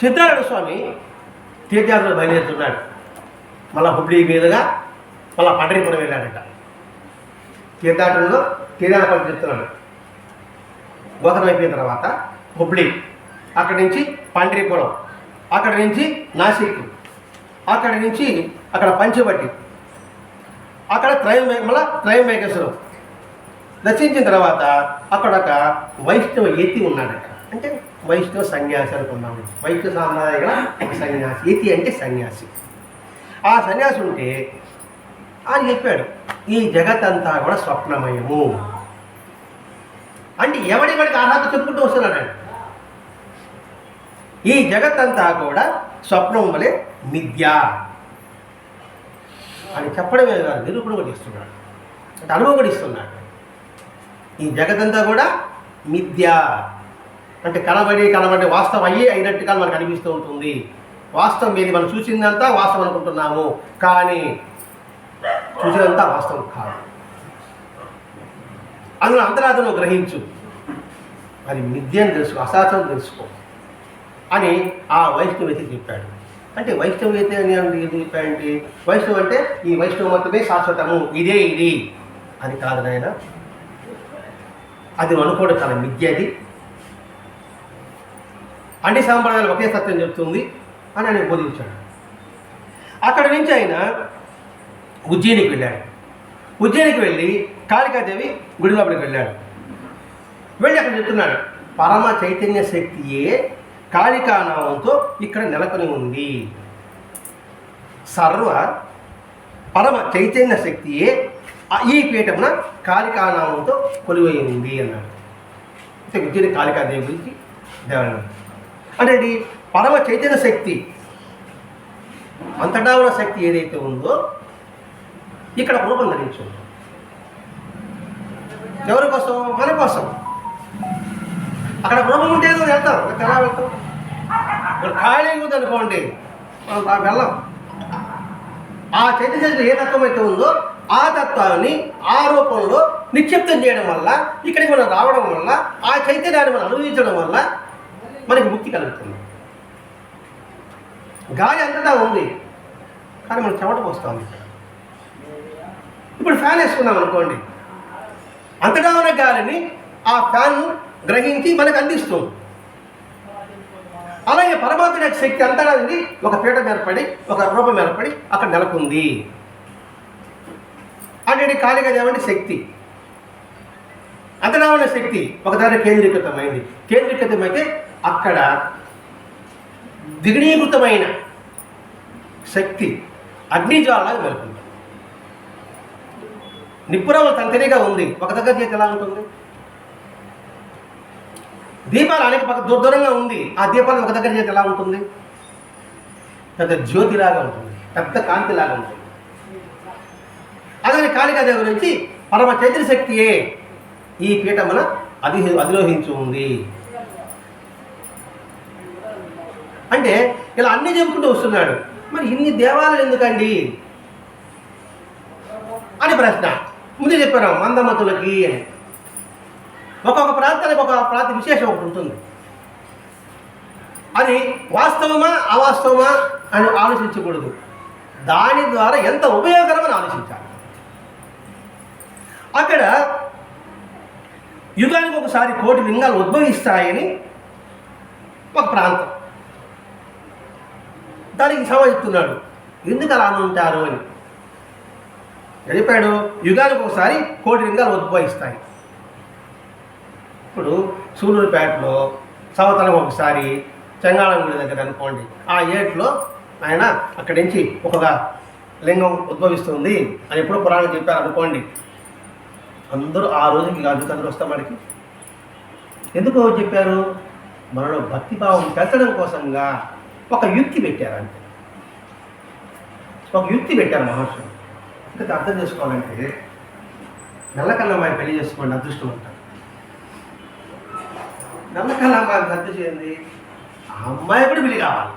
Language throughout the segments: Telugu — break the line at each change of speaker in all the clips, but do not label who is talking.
సిద్ధారాయణ స్వామి తీర్థయాత్రలు బయలుదేరుతున్నాడు. మళ్ళా హుబ్లీ మీదుగా మళ్ళా పండరీపురం వెళ్ళాడట. తీర్థాటంలో తీర్థయాత్ర పని చెప్తున్నాడు గోతరం అయిపోయిన తర్వాత హుబ్లీ అక్కడి నుంచి పండరీపురం అక్కడి నుంచి నాసిక్ అక్కడి నుంచి అక్కడ పంచబట్టి అక్కడ త్రయం మళ్ళా త్రయంబకేశ్వరం దర్శించిన తర్వాత అక్కడ ఒక వైష్ణవ ఎత్తి ఉన్నాడట. అంటే వైష్ణవ సన్యాసి అనుకున్నాము వైష్ణవ సాంప్రదాయంగా ఒక సన్యాసి ఇతి అంటే సన్యాసి. ఆ సన్యాసి ఉంటే ఆయన చెప్పాడు ఈ జగత్తంతా కూడా స్వప్నమయము. అంటే ఎవడివాడికి అర్హత చెప్పుకుంటూ వస్తున్నాడు ఈ ఈ జగత్తంతా కూడా స్వప్నం వలె మిథ్య. అని చెప్పడమే కాదు నిరూపణ కూడా ఇస్తున్నాడు అంటే అనుభవం కూడా ఇస్తున్నాడు. ఈ జగతంతా కూడా మిథ్య. అంటే కనబడి కనబడి వాస్తవం అయ్యి అయినట్టుగా మనకు అనిపిస్తూ ఉంటుంది. వాస్తవం ఏది? మనం చూసిందంతా వాస్తవం అనుకుంటున్నాము. కానీ చూసినంతా వాస్తవం కాదు. అందులో అంతరాధను గ్రహించు. అది మిథ్యను తెలుసుకో అశాస్త్రం తెలుసుకో అని ఆ వైష్ణవేతి చెప్పాడు. అంటే వైష్ణవేత అని ఏం చెప్పాడంటే వైష్ణవం అంటే ఈ వైష్ణవ మతమే శాశ్వతము ఇదే ఇది అని కాదు నాయన. అది అనుకోవడం చాలా మిథ్య అది అన్ని సాంప్రదాయాలు ఒకే సత్యం చెప్తుంది అని ఆయన బోధించాడు. అక్కడి నుంచి ఆయన ఉజ్జయినికి వెళ్ళాడు. ఉజ్జయినికి వెళ్ళి కాళికాదేవి గుడి లోపలికి వెళ్ళాడు. వెళ్ళి అక్కడ చెప్తున్నాడు పరమ చైతన్య శక్తియే కాళికానామంతో ఇక్కడ నెలకొని ఉంది. సర్వ పరమ చైతన్య శక్తియే ఈ పీఠమున కాళికానామంతో కొలువై ఉంది అన్నాడు. అంటే విద్యుని కాళికాదేవి గురించి దేవన్నాడు అనేది పరమ చైతన్య శక్తి. అంతటా ఉన్న శక్తి ఏదైతే ఉందో ఇక్కడ రూపం ధరించింది ఎవరి కోసం? మన కోసం. అక్కడ రూపం ఉంటే ఏదో వెళ్తాం. ఎలా వెళ్తాం? ఇక్కడ ఖాళీ ఉంది అనుకోండి మనం వెళ్ళాం. ఆ చైతన్య శక్తి ఏ తత్వం అయితే ఉందో ఆ తత్వాన్ని ఆ రూపంలో నిక్షిప్తం చేయడం వల్ల ఇక్కడికి మనం రావడం వల్ల ఆ చైతన్యాన్ని మనం అనుభవించడం వల్ల మనకి ముక్తి కలుగుతుంది. గాలి అంతటా ఉంది కానీ మనం చెమట పోస్తాం ఇప్పుడు ఫ్యాన్ వేసుకున్నాం అనుకోండి. అంతటా ఉన్న గాలిని ఆ ఫ్యాన్ గ్రహించి మనకు అందిస్తుంది. అలాగే పరమాత్మ యొక్క శక్తి అంతటా ఉంది ఒక పీట ఏర్పడి ఒక రూపం ఏర్పడి అక్కడ నెలకొంది. అంటే ఖాళీగా ఏమంటే శక్తి. అంతటా ఉన్న శక్తి ఒకదాని కేంద్రీకృతమైంది. కేంద్రీకృతమైతే అక్కడ దిగణీకృతమైన శక్తి అగ్నిజ్వాలలాగా వెళ్తుంది నిప్పురవ్వ తంతరిగా ఉంది. ఒక దగ్గర చేతి ఎలా ఉంటుంది? దీపాలు అనేక పక్క దూరంగా ఉంది. ఆ దీపాలు ఒక దగ్గర చేతి ఎలా ఉంటుంది? పెద్ద జ్యోతిలాగా ఉంటుంది. పెద్ద కాంతిలాగా ఉంటుంది. అలాగే కాళికాదేవి గురించి పరమ చైతన్య శక్తియే ఈ పీఠమున అధి అధిరోహించి ఉంది. అంటే ఇలా అన్ని చెప్పుకుంటూ వస్తున్నాడు. మరి ఇన్ని దేవాలయాలు ఎందుకండి? అని ప్రశ్న. ముందు చెప్పాను మందమతులకి అని. ఒక్కొక్క ప్రాంతానికి ఒక ప్రాంత విశేషం ఒకటి ఉంటుంది. అది వాస్తవమా అవాస్తవమా అని ఆలోచించకూడదు. దాని ద్వారా ఎంత ఉపయోగకరమని ఆలోచించాలి. అక్కడ యుగానికి ఒకసారి కోటి లింగాలు ఉద్భవిస్తాయని ఒక ప్రాంతం. దానికి సమర్థిస్తున్నాడు ఎందుకు అలా ఉంటారు అని. చెప్పాడు యుగానికి ఒకసారి కోటి లింగాలు ఉద్భవిస్తాయి. ఇప్పుడు సూలూరుపేటలో సవతలం ఒకసారి చెంగాళం గుడి దగ్గర అనుకోండి. ఆ ఏట్లో ఆయన అక్కడి నుంచి ఒక లింగం ఉద్భవిస్తుంది అని ఎప్పుడు పురాణం చెప్పారు అనుకోండి. అందరూ ఆ రోజుకి కాదు అందరూ వస్తాం మనకి ఎందుకు చెప్పారు? మనలో భక్తిభావం పెంచడం కోసంగా ఒక యుక్తి పెట్టారు అంతే. ఒక యుక్తి పెట్టారు మహర్షులు ఇంకా అర్థం చేసుకోవాలంటే నల్లకల్ల అమ్మాయి పెళ్ళి చేసుకోండి అదృష్టం అంటారు. నల్లకల్ల అమ్మాయి రద్దు చేయండి. ఆ అమ్మాయి కూడా పెళ్ళి కావాలి.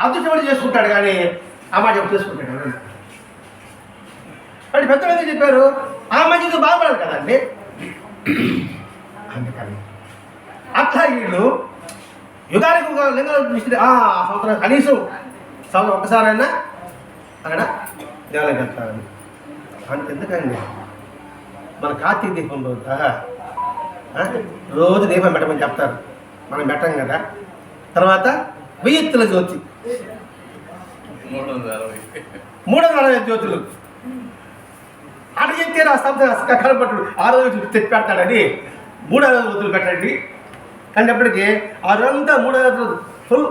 అదృష్టం కూడా చేసుకుంటాడు కానీ అమ్మాయి చెప్పు చేసుకుంటాడు అంటే పెద్ద పెద్దలు ఎందుకు చెప్పారు? ఆ అమ్మాయి జీవితం బాగుపడాలి కదండి అందుకని అట్లా వీళ్ళు యుగానికి ఒక లింగాలు దృష్టి ఆ సంవత్సరం కనీసం సంవత్సరం ఒక్కసారైనా అక్కడ దేవాలయం వెళ్తారని అంటే ఎందుకండి? మన కార్తీక దీపం రోజు రోజు దీపం పెట్టమని చెప్తారు. మనం పెట్టం కదా. తర్వాత వెయ్యెత్తుల జ్యోతి.
మూడు వందల అరవై
జ్యోతులు. అటు చెప్తే ఆ సంస్థ కనపట్టుడు ఆ రోజు తెచ్చి పెడతాడని మూడు వందల జ్యోతులు పెట్టండి కంటప్పటికీ ఆ రోజంతా మూడు వందల ఫుల్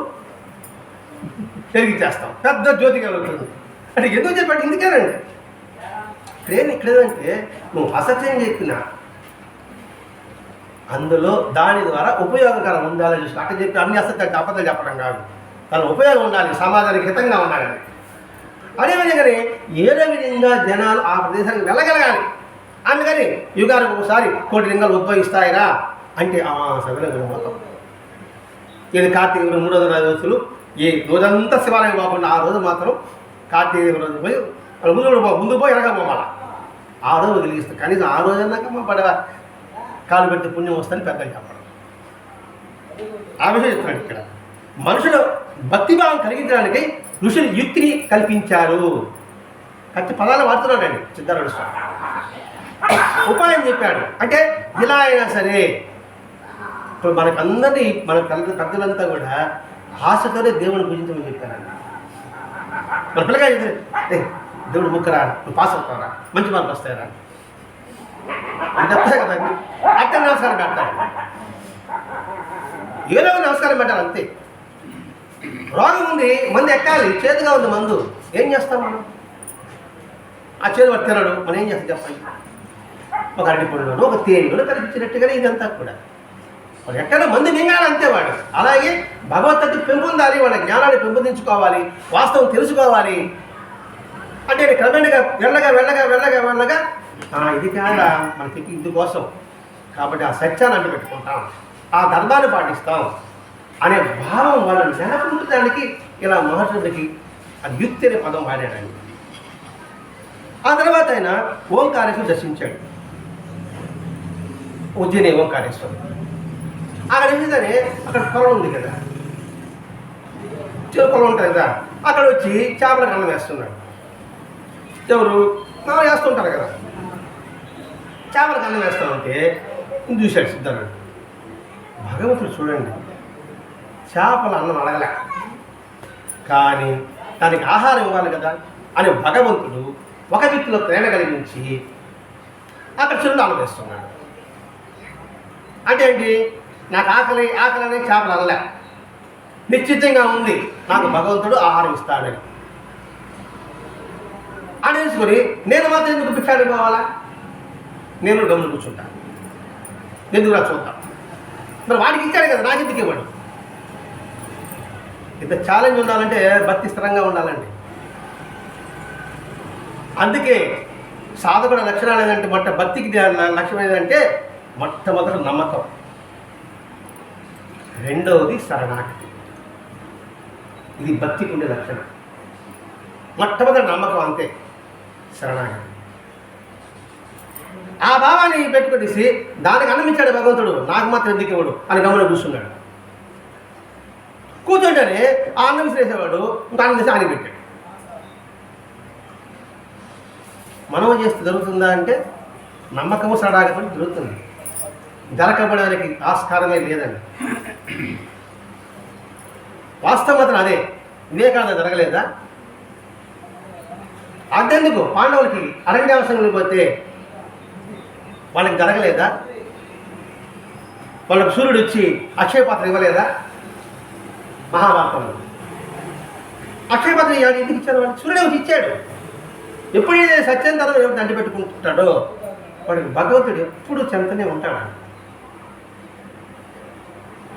పెరిగిచ్చేస్తాం. పెద్ద జ్యోతి కలుగుతుంది అంటే ఎందుకు చెప్పండి? ఇందుకేనండి. ట్రైన్ ఇక్కడేదంటే నువ్వు అసత్యం చెప్పినా అందులో దాని ద్వారా ఉపయోగకరం ఉండాలని చూసి అక్కడ చెప్పి అన్ని అసత్యాలు అబద్ధాలు చెప్పడం కాదు. తన ఉపయోగం ఉండాలి సమాజానికి హితంగా ఉండాలని. అదేవిధంగానే ఏదో విధంగా జనాలు ఆ ప్రదేశానికి వెళ్ళగలగాలి? అందుకని యుగానికి ఒకసారి కోటి లింగాలు ఉద్భవిస్తాయిరా. అంటే ఆ సగలంగా మొత్తం. ఇది కార్తీక మూడు వందల రోజులు ఈ రోజంతా శివాలయం కాకుండా ఆ రోజు మాత్రం కార్తీక రోజు పోయి ముందు ముందు పోయి ఎనక పోవాల ఆ రోజు వదిలిస్తాం కనీసం ఆ రోజు అన్నాక మా పడ కాలు పెట్టి పుణ్యం వస్తుందని పెద్దలు చెప్పడం ఆ విషయం చెప్తున్నాడు ఇక్కడ. మనుషులు భక్తిభావం కలిగించడానికి ఋషులు యుక్తిని కల్పించారు. కత్తి పదాలు వాడుతున్నాడండి సిద్ధారాడు స్వామి. ఉపాయం చెప్పాడు. అంటే ఇలా అయినా సరే ఇప్పుడు మనకందరినీ మన తల్లి పెద్దలంతా కూడా ఆశతోనే దేవుని పూజించమని చెప్పారన్న మన పిల్లగా ఏ దేవుడు ముక్కరా నువ్వు పాస్ అవుతావరా మంచి మార్కులు వస్తాయరా. అని చెప్తాయి కదండి అట్టే నమస్కారం పెడతారు. ఏదో నమస్కారం పెట్టాలి అంతే. రోగం ఉంది మందు ఎక్కాలి చేతిగా ఉంది మందు. ఏం చేస్తాం మనం? ఆ చేతి వాడు మనం ఏం చేస్తాం చెప్పండి? ఒక అరటిపండులోనో ఒక తేనెలోనో కనిపించినట్టుగానే ఇదంతా కూడా. వాడు ఎక్కడ మంది మింగాలి అంతే వాడు. అలాగే భగవద్గీత పెంపొందాలి వాళ్ళ జ్ఞానాన్ని పెంపొందించుకోవాలి వాస్తవం తెలుసుకోవాలి. అంటే క్రమేణగా వెళ్ళగా వెళ్ళగా వెళ్ళగా వెళ్ళగా ఇది కాదా మనకి ఇందుకోసం. కాబట్టి ఆ సత్యాన్ని అంటు పెట్టుకుంటాం. ఆ ధర్మాన్ని పాటిస్తాం అనే భావం వాళ్ళని నెలకొల్పడానికి ఇలా మహర్షుడికి అది యుక్తి అనే పదం వాడాడు ఆ తర్వాత ఆయన ఓంకారేశ్వరు దర్శించాడు. ఉజ్జయిని ఓంకారేశ్వరుడు. అక్కడ ఏంటంటే అక్కడ పొలం ఉంది కదా. చిన్న పొలం ఉంటుంది కదా. అక్కడ వచ్చి చేపల కన్నం వేస్తున్నాడు ఎవరు? మనం వేస్తుంటారు కదా. చేపల కన్నం వేస్తామంటే చూశాడు సిద్ధారాడు భగవంతుడు చూడండి చేపల అన్నం అడగలే. కానీ దానికి ఆహారం ఇవ్వాలి కదా అని భగవంతుడు ఒక వ్యక్తిలో ప్రేమ కలిగించి అక్కడ చిరుడు అన్నం వేస్తున్నాడు. అంటే ఏంటి? నాకు ఆకలి ఆకలి అనేది చేపలు అనలే నిశ్చితంగా ఉంది. నాకు భగవంతుడు ఆహారం ఇస్తాడని. అనేసుకొని నేను మాత్రం ఎందుకు భిక్షానికి పోవాలా నేను డబ్బులు కూర్చుంటాను ఎందుకు నాకు చూద్దాం. మరి వాడికి ఇచ్చాడు కదా నాకు ఎందుకు ఇవ్వడు? ఇంత ఛాలెంజ్ ఉండాలంటే భక్తి స్థిరంగా ఉండాలండి. అందుకే సాధకుడు లక్షణాలు ఏంటంటే మొట్ట భక్తికి లక్ష్యం ఏంటంటే మొట్టమొదటి నమ్మకం. రెండవది శరణాగతి. ఇది భక్తికి ఉండే లక్షణం. మొట్టమొదటి నమ్మకం అంతే శరణాగతి. ఆ భావాన్ని పెట్టుకొనేసి దానికి అన్నమించాడు భగవంతుడు నాకు మాత్రం ఎందుకు ఇవ్వడు అని గమని కూర్చున్నాడు. కూర్చుంటేనే ఆ అన్నం విసిరేసేవాడు ఇంకా అన్నం తీసి ఆయన పెట్టాడు. మనం చేస్తే జరుగుతుందా అంటే నమ్మకము సడాగతం జరుగుతుంది. దొరకబడడానికి ఆస్కారమే లేదండి. వాస్తవం అదే. వివేకానంద జరగలేదా? అంతెందుకు పాండవులకి అరణ్యావసరం పోతే వాళ్ళకి జరగలేదా? వాళ్ళకి సూర్యుడు వచ్చి అక్షయపాత్ర ఇవ్వలేదా? మహాభారతంలో. అక్షయపాత్ర ఇవాడు ఎందుకు ఇచ్చారు వాళ్ళు? సూర్యుడు వచ్చి ఇచ్చాడు. ఎప్పుడైతే సత్యంతరం ఎవరు దండి పెట్టుకుంటాడో వాడికి భగవంతుడు ఎప్పుడు చెంతనే ఉంటాడు.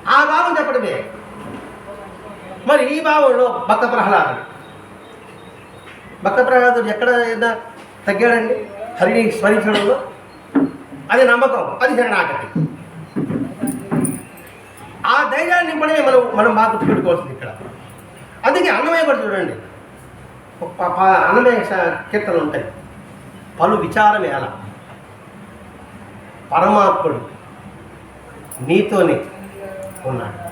ఆ భావం చెప్పడమే. మరి ఈ భావంలో భక్త ప్రహ్లాదుడు. భక్త ప్రహ్లాదుడు ఎక్కడ తగ్గాడండి? హరిని స్మరించడంలో? అది నమ్మకం అది శరణాగతి. ఆ ధైర్యాన్ని నింపడమే మనం మనం బాగా గుర్తుపెట్టుకోవాల్సింది ఇక్కడ. అందుకే అన్నమయ్య కూడా చూడండి. అన్నమయ్య కీర్తనలు ఉంటాయి. పలు విచారమేళ పరమాత్ముడు నీతోనే ఉన్నాడు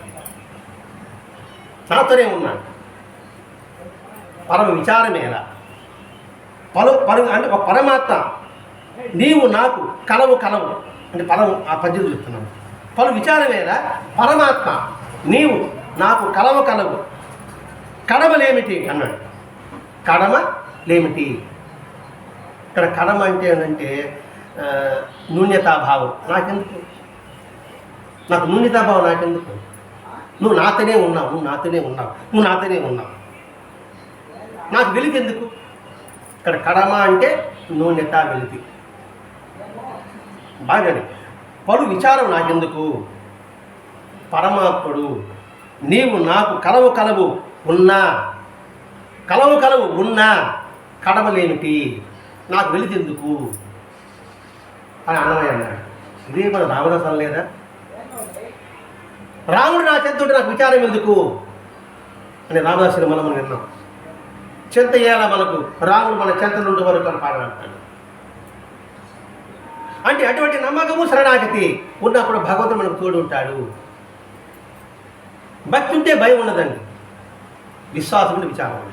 నాతోనే ఉన్నాడు పరమ విచారమేలా పలు పరు అంటే ఒక పరమాత్మ. నీవు నాకు కలవు కలవు. అంటే పరము ఆ పద్యం చెప్తున్నాను. పలు విచారమేలా పరమాత్మ. నీవు నాకు కలవు కలవు. కడమలేమిటి? అన్నాడు. కడమ లేమిటి ఇక్కడ కడమ అంటే ఏంటంటే నూన్యతాభావం నాకెందుకు? నాకు న్యూన్యతాభావం నాకెందుకు? నువ్వు నాతోనే ఉన్నావు నువ్వు నాతోనే ఉన్నావు నువ్వు నాతోనే ఉన్నావు. నాకు వెలితి ఎందుకు ఇక్కడ కడమ అంటే న్యూన్యత వెలితి. బాగానే. పలు విచారం నాకెందుకు? పరమాత్ముడు నీవు నాకు కలవు కలవు ఉన్నా కలవు కలవు ఉన్నా కడమలేమిటి? నాకు వెలితెందుకు? అని అన్నమయ్య అన్నాడు. ఇదే మన రామదాస్ లేదా? రాముడు నా చెంతుంటే నాకు విచారం ఎందుకు? అని రామదాసుని మనం విన్నాం. చెంత ఇయ్యాల మనకు? రాముడు మన చెంత నుండి వరకు అని పాడగలుగుతాడు అంటే అటువంటి నమ్మకము శరణాగతి ఉన్నప్పుడు భగవంతుడు మనకు తోడు ఉంటాడు. భక్తి ఉంటే భయం ఉండదండి. విశ్వాసం ఉంటే విచారం ఉండదు.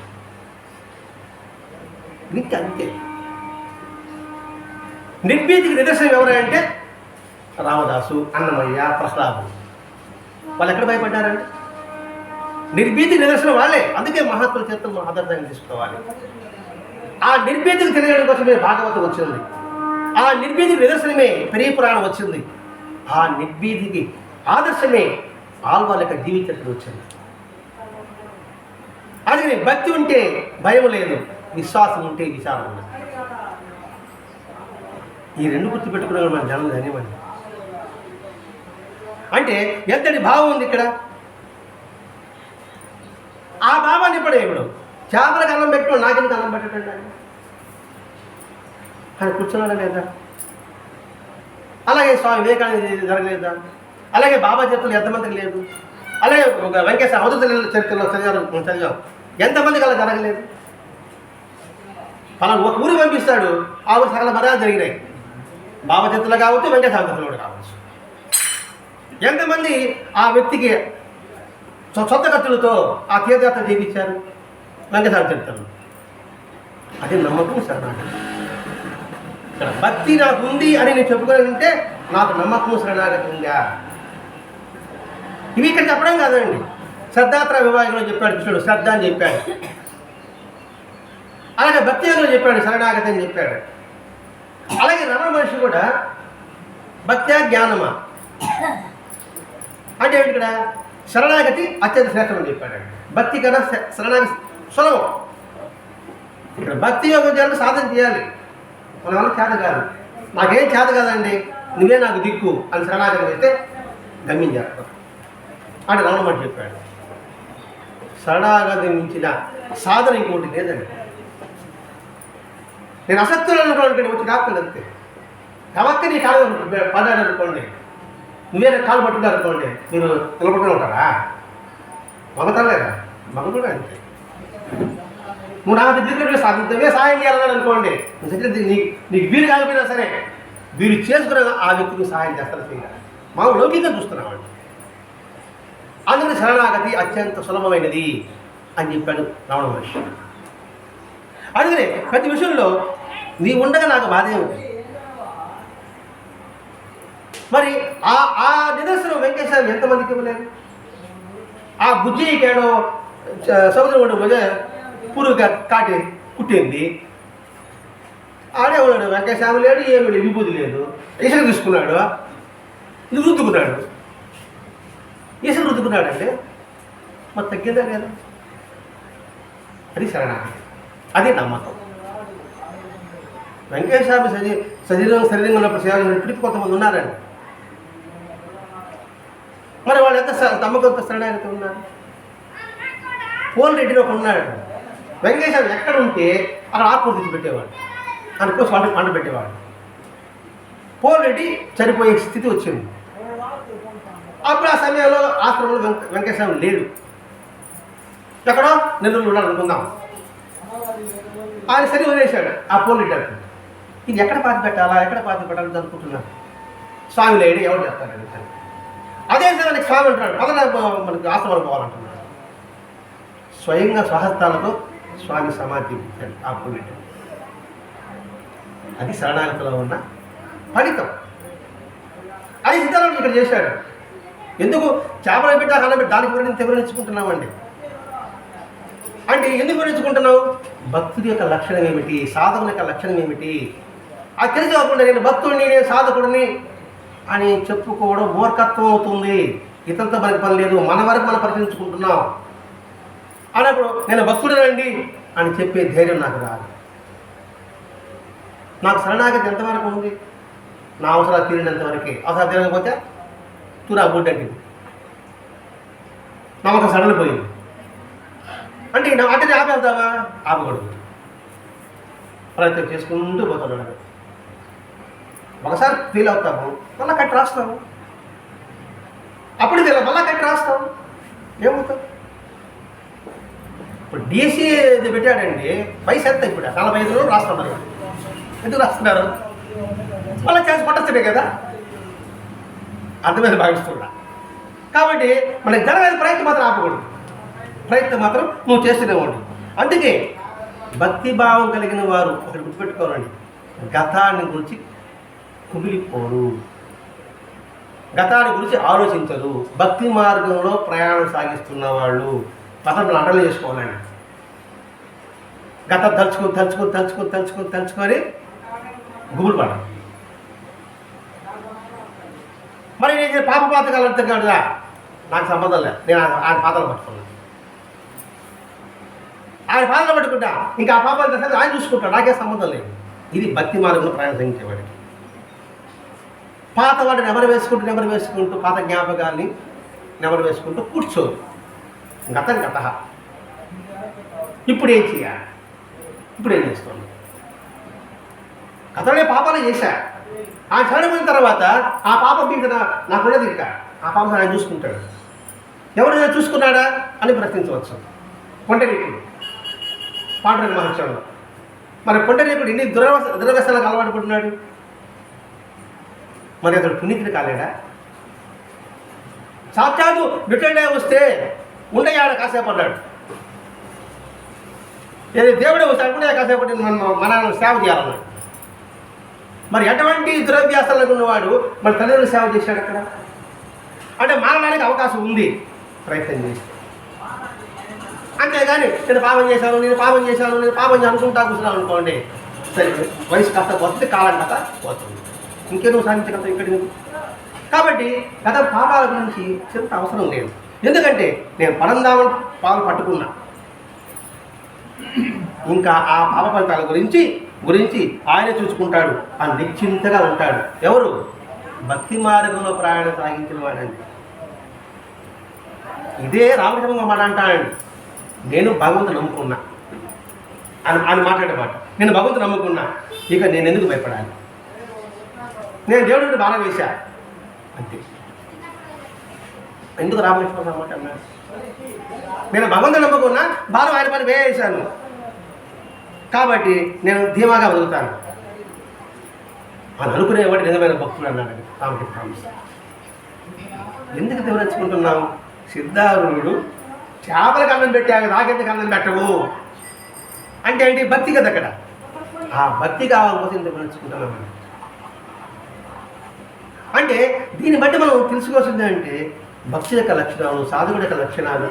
ఇంకా అంతే. నిర్భీతికి నిదర్శనం ఎవరంటే రామదాసు అన్నమయ్య ప్రహ్లాదు వాళ్ళు ఎక్కడ భయపడ్డారంటే? నిర్భీతి నిదర్శనం వాళ్ళే. అందుకే మహాత్ముల చేత ఆదర్శంగా తీసుకోవాలి. ఆ నిర్భీతికి తెలియడం కోసమే భాగవతం వచ్చింది. ఆ నిర్భీతికి నిదర్శనమే పెరిగి పురాణం వచ్చింది. ఆ నిర్భీతికి ఆదర్శమే ఆల్వాళ్ళ యొక్క జీవితం వచ్చింది. అది భక్తి ఉంటే భయం లేదు విశ్వాసం ఉంటే విచారం ఉండదు ఈ రెండు గుర్తుపెట్టుకునే మన జనం ధన్యమండి అంటే ఎంతటి భావం ఉంది ఇక్కడ. ఆ భావాన్ని ఇప్పుడు ఇప్పుడు చేపలకు అన్నం పెట్టుకో నాకెంత అన్నం పెట్టండి ఆయన. కూర్చున్నాడా లేదా? అలాగే స్వామి వివేకానంద జరగలేదా? అలాగే బాబా చరిత్రలు ఎంతమందికి లేదు? అలాగే ఒక వెంకటేశ్వర అవధూత చరిత్రలో చదివారు చదివాం. ఎంతమందికి అలా జరగలేదు? పలానా ఒక ఊరికి పంపిస్తాడు ఆ ఊరు సకల మర్యాద జరిగినాయి. బాబా చరిత్రలో కావచ్చు వెంకటేశ్వర చరిత్రలో కూడా కావచ్చు. ఎంతమంది ఆ వ్యక్తికి సొ- సొంత ఖర్చులతో ఆ తీర్థయాత్ర చేయించారు? వెంకటేశ్వర చెప్తాను. అది నమ్మకం శరణాగతి ఇక్కడ భక్తి నాకు ఉంది అని నేను చెప్పుకోవాలంటే నాకు నమ్మకం శరణాగతి ఉందా? ఇవి ఇక్కడ చెప్పడం కాదండి. శ్రద్ధాత్ర విభాగంలో చెప్పాడు కృష్ణుడు శ్రద్ధ అని చెప్పాడు. అలాగే భక్తి యోగంలో చెప్పాడు శరణాగతి అని చెప్పాడు. అలాగే రమణ మనిషి కూడా భక్త్యా జ్ఞానమా? అంటే ఏమిటి ఇక్కడ? శరణాగతి అత్యంత శ్రేష్టం అని చెప్పాడు భక్తి కన్నా శరణాగతి సులభం. ఇక్కడ భక్తి యోగం చేయాలని సాధన చేయాలి. మన వల్ల చేత కాదు. నాకేం చేత కాదండి. నువ్వే నాకు దిక్కు అని శరణాగతి అయితే గమ్యం చేస్తాం అంటే రమణమని చెప్పాడు. శరణాగతి మించిన సాధన ఇంకోటి లేదండి. నేను అసత్తులు అనుకోవడానికి వచ్చి డాక్టర్ అంతే కవక్క నీ కాదు పడ్డాడు అనుకోండి. నువ్వే కాలు పట్టుకున్నారు అనుకోండి మీరు నిలబడుకునే ఉంటారా? మగతలేదా మగ కూడా అంతే. నువ్వు నా దగ్గర సాధించవే సాయం చేయాలని అనుకోండి నీ దగ్గర నీకు నీకు వీలు కాకపోయినా సరే వీరు చేసుకునే ఆ వ్యక్తికి సహాయం చేస్తారు చేయాలి మా లౌకికంగా చూస్తున్నామండి అందుకని శరణాగతి అత్యంత సులభమైనది అని చెప్పాడు రావణ మహర్షి. అందుకనే ప్రతి విషయంలో నీ ఉండగా నాకు బాధ ఏమిటి మరి ఆ ఆ నిదర్శనం వెంకటేశ్వరం ఎంతమందికి ఇవ్వలేదు? ఆ బుజ్జికేడో సముద్రం మీద పురుగు కాటి కుట్టింది. ఆడే ఉన్నాడు వెంకటేశ్వరం లేడు ఏమి లేదు విభూతి లేదు. ఇసుక తీసుకున్నాడు. ఇది రుద్దుకున్నాడు. ఇసుక రుద్దుకున్నాడు అంటే మరి తగ్గిందా లేదా? అది శరణాగతి. అది నమ్మకం. వెంకటేశ్వర శరీ శరీరం శరీరంగా ఉన్నప్పుడు సేవ చేసినప్పటికీ కొంతమంది ఉన్నారండి. మరి వాళ్ళు ఎంత తమ్మకొంత శరణాగతి ఉన్నారు? పోల్ రెడ్డిని ఒక ఉన్నాడు. వెంకటేశ్వర ఎక్కడ ఉంటే అక్కడ ఆత్మహత్య పెట్టేవాడు అందుకోసం వంట పంట పెట్టేవాడు. పోల్ రెడ్డి చనిపోయే స్థితి వచ్చింది. అప్పుడు ఆ సమయంలో ఆశ్రమంలో వెంక వెంకటేశ్వరం లేడు. ఎక్కడో నెల్లూరు ఉన్నాడు అనుకుందాం. ఆయన సరి వదిలేశాడు ఆ పోల్ రెడ్డి ఇది ఎక్కడ పాతి పెట్టాలా ఎక్కడ పాతి పెట్టాలని అనుకుంటున్నాను స్వామి లేడు ఎవరు అదే సరే అదే స్వామి అంటున్నాడు. అదే మనకి ఆశ్రమానికి పోవాలంటున్నాడు స్వయంగా స్వహస్తాలతో స్వామి సమాధి ఆ పుణ్యుడు అది శరణాగతిలో ఉన్న ఫలితం. అది సిద్ధారాముడు ఇక్కడ చేశాడు. ఎందుకు? చేపలు పెట్టా కన్న పెట్టి దానికి గురించి వివరించుకుంటున్నామండి అంటే ఎందుకు వివరించుకుంటున్నావు భక్తుడి యొక్క లక్షణం ఏమిటి? సాధకుని యొక్క లక్షణం ఏమిటి? అది తెలుసుకోకుండా నేను భక్తుడిని నేను సాధకుడిని అని చెప్పుకోవడం మూర్ఖత్వం అవుతుంది. ఇతరులతో మనకి పని లేదు. మన వరకు మనం పరిశీలించుకుంటున్నాం. అన్నప్పుడు నేను భక్తుడనండి అని చెప్పే ధైర్యం నాకు రాదు. నాకు శరణాగతి ఎంతవరకు ఉంది? నా అవసరాలు తీరినంతవరకే అవసరాలు తీరకపోతే తూరా గుడ్డండి నమ్మకం సడలిపోయింది అంటే నా అంటే ఆపేద్దామా ఆపకూడదు. ప్రయత్నం చేసుకుంటూ పోతున్నాడు. ఒకసారి ఫీల్ అవుతాము మళ్ళీ కట్టి రాస్తాము. అప్పుడు ఇది మళ్ళీ కట్టి రాస్తాము. ఏమవుతాం? ఇప్పుడు డీసీ ఇది పెట్టాడండి వయసు ఎంత ఇప్పుడు? నలభై ఐదులో రాస్తున్నారు. ఎందుకు రాస్తున్నారు? మళ్ళీ చేసి పట్టచ్చుడే కదా? అర్థమైంది భావిస్తున్నా కాబట్టి మనకి జరగని ప్రయత్నం మాత్రం ఆపకూడదు. ప్రయత్నం మాత్రం నువ్వు చేస్తూనే ఉండు. అందుకే భక్తి భావం కలిగిన వారు ఒకటి గుర్తుపెట్టుకోవాలండి. గతాన్ని గురించి కుమిలిపోరు గతాన్ని గురించి ఆలోచించరు భక్తి మార్గంలో ప్రయాణం సాగిస్తున్న వాళ్ళు పదవులు అటలు చేసుకోవాలండి. గత తలుచుకొని తలుచుకొని తలుచుకొని తలుచుకొని తలుచుకొని గుబులు పడాలి మరి నేను పాప పాతకాలు అర్థం అంటున్నాడుగా నాకు సంబంధం లేదు. నేను ఆయన- పాత్రలు పట్టుకున్నాను ఆయన పాత్రలు పట్టుకుంటా. ఇంకా ఆ పాపాలు ఆయన చూసుకుంటాడు నాకే సంబంధం లేదు. ఇది భక్తి మార్గంలో ప్రయాణం సాగించేవాడికి. పాత వాడిని నెమరు వేసుకుంటూ నెమరు వేసుకుంటూ పాత జ్ఞాపకాన్ని నెమరు వేసుకుంటూ కూర్చోదు గతం గత. ఇప్పుడు ఏం చేయాలి? ఇప్పుడు ఏం చేస్తాను గతంలో పాపాలు చేశా? ఆ చనిపోయిన తర్వాత ఆ పాప మీద నాకు నాకున్నది ఇంకా ఆ పాప ఆయన చూసుకుంటాడు. ఎవరైనా చూసుకున్నాడా అని ప్రశ్నించవచ్చు. కొండరీకుడు పాండవ మహోత్సవంలో మరి కొండరీకుడు ఎన్ని దురవ దురవస్థలకు అలవాటు పడుతున్నాడు? మరి అతడు పునీతుడు కాలేడా? సాక్షాత్తు బిడ్డలే వస్తే ఉండయ్యాడ కాసేపు అన్నాడు ఏది దేవుడే వస్తే అనుకునే కాసేపు మన మన సేవ చేయాలన్నాడు మరి. ఎటువంటి దురభ్యాసాలకు ఉన్నవాడు మన తల్లిదండ్రులు సేవ చేశాడు అక్కడ? అంటే మారడానికి అవకాశం ఉంది. ప్రయత్నం చేసి అంతేగాని నేను పాపం చేశాను నేను పాపం చేశాను నేను పాపం అనుకుంటా కూర్చున్నాను అనుకోండి. సరే వయసు కాస్త పోతుంది కాలం కాస్త పోతుంది. ఇంకేదో సాధించగలుగుతాం ఇక్కడ కాబట్టి గత పాపాల గురించి చింత అవసరం లేదు. ఎందుకంటే నేను పరంధామం పాలు పట్టుకున్నా. ఇంకా ఆ పాప ఫలితాల గురించి గురించి ఆయన చూసుకుంటాడు. ఆ నిశ్చింతగా ఉంటాడు. ఎవరు? భక్తి మార్గంలో ప్రయాణం సాగించిన వాడండి. ఇదే రామకృష్ణ మాట అంటానండి నేను భగవంతుని నమ్ముకున్నా. అని ఆయన మాట్లాడే మాట నేను భగవంతుని నమ్ముకున్నా. ఇక నేను ఎందుకు భయపడాలి? నేను దేవుడిని బాగా వేశా. అంతే. ఎందుకు రామకృష్ణ అన్నమాట అన్నా నేను భగవంతుని నమ్ముకున్నా బాగా ఆయన పని వేసాను కాబట్టి నేను ధీమాగా వదులుతాను. అని అనుకునేవాడు నిజమైన భక్తుడు అన్నాడు రామకృష్ణ ఎందుకు వివరించుకుంటున్నాం సిద్ధారుడు చేపలకు అన్నం పెట్టాక నాకెందుకు అన్నం పెట్టవు? అంటే ఏంటి? భక్తి కదా అక్కడ. ఆ భక్తి కావాలి కోసం ఇంత వివరించుకుంటున్నామండి అంటే దీన్ని బట్టి మనం తెలుసుకోవాల్సింది అంటే భక్తి యొక్క లక్షణాలు సాధకుడి యొక్క లక్షణాలు.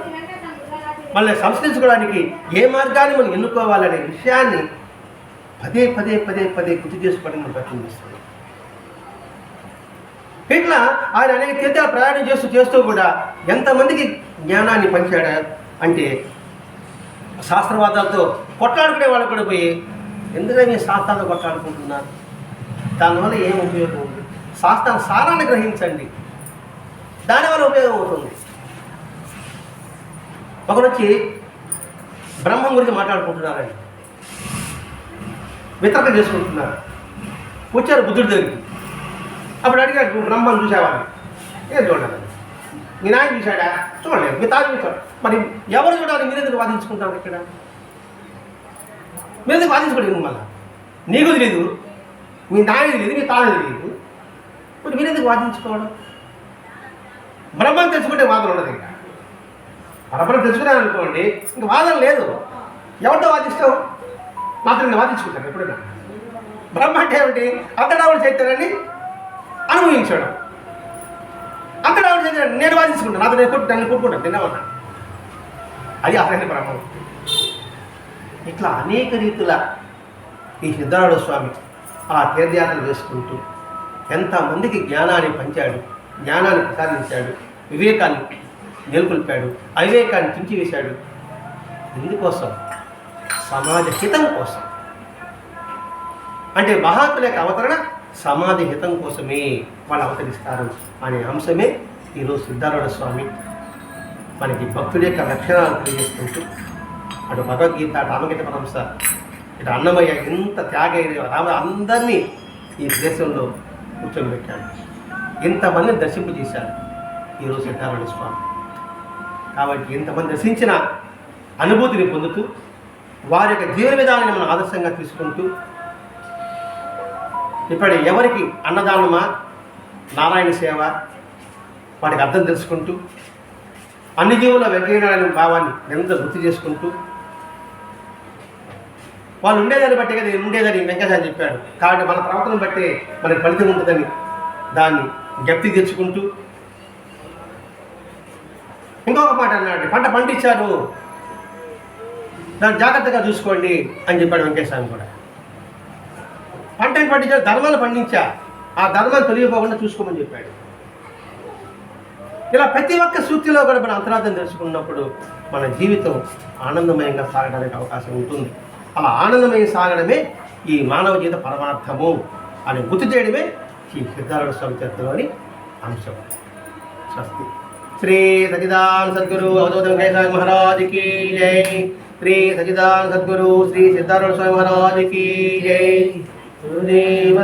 మళ్ళీ సంస్కరించుకోవడానికి ఏ మార్గాన్ని మనం ఎన్నుకోవాలనే విషయాన్ని పదే పదే పదే పదే గుర్తు చేసుకోవడానికి మనం ప్రయత్నం ఇట్లా ఆయన అనేక తీర్థాలు ప్రయాణం చేస్తూ చేస్తూ కూడా ఎంతమందికి జ్ఞానాన్ని పంచాడా అంటే శాస్త్రవాదాలతో కొట్లాడుకునే వాళ్ళు కూడా పోయి ఎందుకని శాస్త్రాలు కొట్లాడుకుంటున్నారు దానివల్ల ఏం ఉపయోగం? ఉంది సారాన్ని గ్రహించండి. దానివల్ల ఉపయోగం అవుతుంది. ఒకరు వచ్చి బ్రహ్మం గురించి మాట్లాడుకుంటున్నారండి. వితర్కం చేసుకుంటున్నారు. వచ్చారు బుద్ధుడి దగ్గరికి. అప్పుడు అడిగాడు నువ్వు బ్రహ్మను చూసావని ఏం చూడాలి మీ నాయన చూశాడా? చూడలేదు. మీ తాత చూశాడు. మరి ఎవరు చూడాలి? మీరు ఎందుకు వాదించుకుంటారు ఇక్కడ? మీరు ఎందుకు వాదించుకోండి మళ్ళా నీకు తెలియదు మీ నాయన తెలియదు మీ తాత తెలియదు ఇప్పుడు మీరు ఎందుకు వాదించుకోవడం? బ్రహ్మం తెలుసుకుంటే వాదన ఉండదు ఇంకా. పరబ్రహ్మ తెలుసుకున్నాను అనుకోండి ఇంక వాదన లేదు. ఎవరితో వాదిస్తావు? మాత్రం నేను వాదించుకుంటాను ఎప్పుడైనా. బ్రహ్మ అంటే ఏమిటి? అంతడావుడు చైతన్యాన్ని అనుభవించడం. అంతడావుడు చైతన్యాన్ని నేను వాదించుకుంటాను. అతను నేను కొట్టు నన్ను కొట్టుకుంటాను తిన్నామన్నా అది అసలైన బ్రహ్మం. ఇట్లా అనేక రీతుల ఈ సిద్ధారాడు స్వామి ఆ తీర్థయాత్రలు వేసుకుంటూ ఎంతమందికి జ్ఞానాన్ని పంచాడు జ్ఞానాన్ని ప్రసాదించాడు వివేకాన్ని నెలకొల్పాడు అవివేకాన్ని తుంచివేశాడు? ఎందుకోసం? సమాజ హితం కోసం. అంటే మహాత్ముల యొక్క అవతరణ సమాజ హితం కోసమే వాళ్ళు అవతరిస్తారు అనే అంశమే ఈరోజు సిద్ధారూఢ స్వామి మనకి భక్తుల యొక్క లక్షణాలు తెలియజేసుకుంటూ అటు భగవద్గీత అటు రామగీత పరంస ఇటు అన్నమయ్య ఎంత త్యాగైన రామ అందరినీ ఈ దేశంలో కూర్చోబెట్టాడు. ఇంతమందిని దర్శింపజేశాడు ఈరోజు సిద్ధారాయణ స్వామి. కాబట్టి ఇంతమంది దర్శించిన అనుభూతిని పొందుతూ వారి యొక్క జీవన విధానాన్ని మనం ఆదర్శంగా తీసుకుంటూ ఇప్పుడు ఎవరికి అన్నదానమా నారాయణ సేవ వాటికి అర్థం తెలుసుకుంటూ అన్ని జీవుల వెంకయ్యనారాయణ భావాన్ని నిరంతరం గుర్తు చేసుకుంటూ వాళ్ళు ఉండేదాన్ని బట్టి కదా ఉండేదని వెంకటేశ్వర చెప్పాడు. కాబట్టి మన ప్రవర్తన బట్టి మనకి ఫలితం ఉంటుందని దాన్ని జ్ఞప్తి తెచ్చుకుంటూ ఇంకొక మాట అన్నాడు పంట పండించారు దాన్ని జాగ్రత్తగా చూసుకోండి అని చెప్పాడు వెంకటేశ్వరం కూడా. పంటను పండించారు ధర్మాలు పండించా. ఆ ధర్మాలు తొలగిపోకుండా చూసుకోమని చెప్పాడు. ఇలా ప్రతి ఒక్క సూక్తిలో కూడా మన అంతరార్థం తెలుసుకున్నప్పుడు మన జీవితం ఆనందమయంగా సాగడానికి అవకాశం ఉంటుంది. అలా ఆనందమై సాగడమే ఈ మానవ జీవిత పరమార్థము అని గుర్తు చేయడమే ఈ సిద్ధారణ స్వామి అంశం. స్వస్తి. శ్రీ సచిదాన్ సద్గురు అవధూతం వెంకటేశ్వర మహారాజుకి జై. శ్రీ సచిదాన్ సద్గురు శ్రీ సిద్ధారణ స్వామి మహారాజ్కి జై. గురుదేవ